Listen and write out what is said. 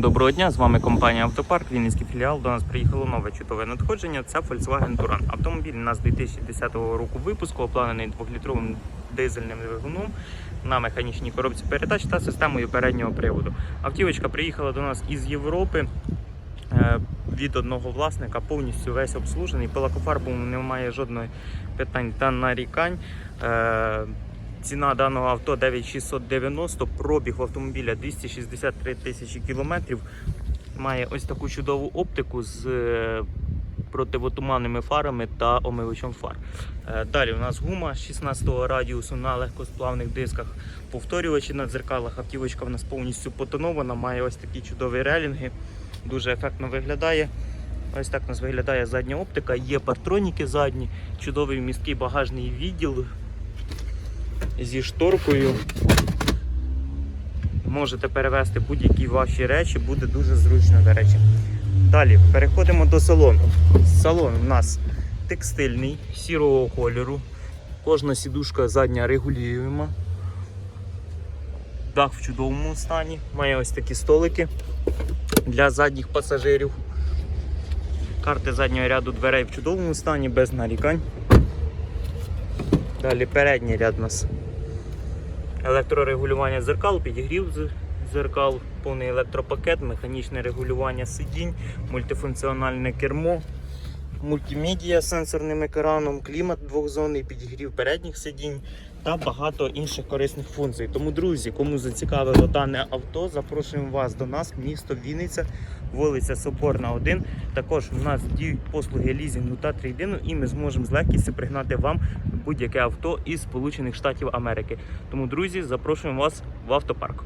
Доброго дня! З вами компанія Автопарк, Вінницький філіал. До нас приїхало нове чудове надходження. Це Volkswagen Touran. Автомобіль у нас 2010 року випуску, обладнаний 2-літровим дизельним двигуном на механічній коробці передач та системою переднього приводу. Автівочка приїхала до нас із Європи. е, Від одного власника повністю весь обслужений. По лакофарбу немає жодних питань та нарікань. Ціна даного авто 9690, пробіг автомобіля 263 тисячі кілометрів. Має ось таку чудову оптику з е, противотуманними фарами та омивачем фар. Е, Далі у нас гума 16 го радіусу на легкосплавних дисках, повторювачі на дзеркалах. Автівочка в нас повністю потонована, має ось такі чудові релінги, дуже ефектно виглядає. Ось так у нас виглядає задня оптика, є партроніки задні, чудовий місткий багажний відділ зі шторкою. Можете перевезти будь-які ваші речі, буде дуже зручно, до речі. Далі переходимо до салону. Салон у нас текстильний, сірого кольору. Кожна сідушка задня регулюємо. Дах в чудовому стані. Має ось такі столики для задніх пасажирів. Карти заднього ряду дверей в чудовому стані, без нарікань. Далі передній ряд у нас. Електрорегулювання зеркал, підігрів зеркал, повний електропакет, механічне регулювання сидінь, мультифункціональне кермо, мультимедіа з сенсорним екраном, клімат двохзонний, підігрів передніх сидінь та багато інших корисних функцій. Тому, друзі, кому зацікавило дане авто, запрошуємо вас до нас, місто Вінниця, вулиця Соборна 1. Також в нас діють послуги лізінгу та трейдину, і ми зможемо з легкістю пригнати вам будь-яке авто із Сполучених Штатів Америки. Тому, друзі, запрошуємо вас в автопарк.